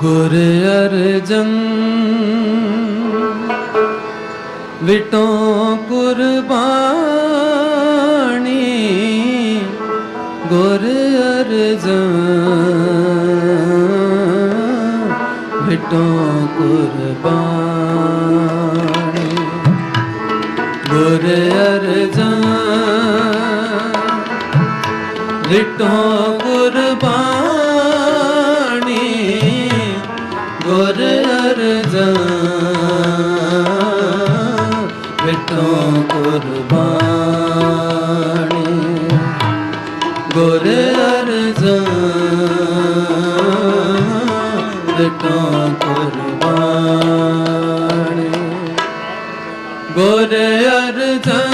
ਗੁਰ ਅਰਜਨ ਵਿਟੋ ਕੁਰਬਾਨੀ। ਗੁਰ ਅਰਜਨ ਵਿਟੋ ਕੁਰਬਾਨੀ। ਗੁਰ ਅਰਜਨ। ਰਿਟੋ ਕੁਰਬਾਨੀ ਗੁਰ ਅਰਜ਼ਾ ਰਿਟੋ ਕੁਰਬਾਨੀ ਗੁਰ ਅਰਜ਼ਾ ਰਿਟੋ ਕੁਰਬਾਨੀ ਅਰਜ਼ਾ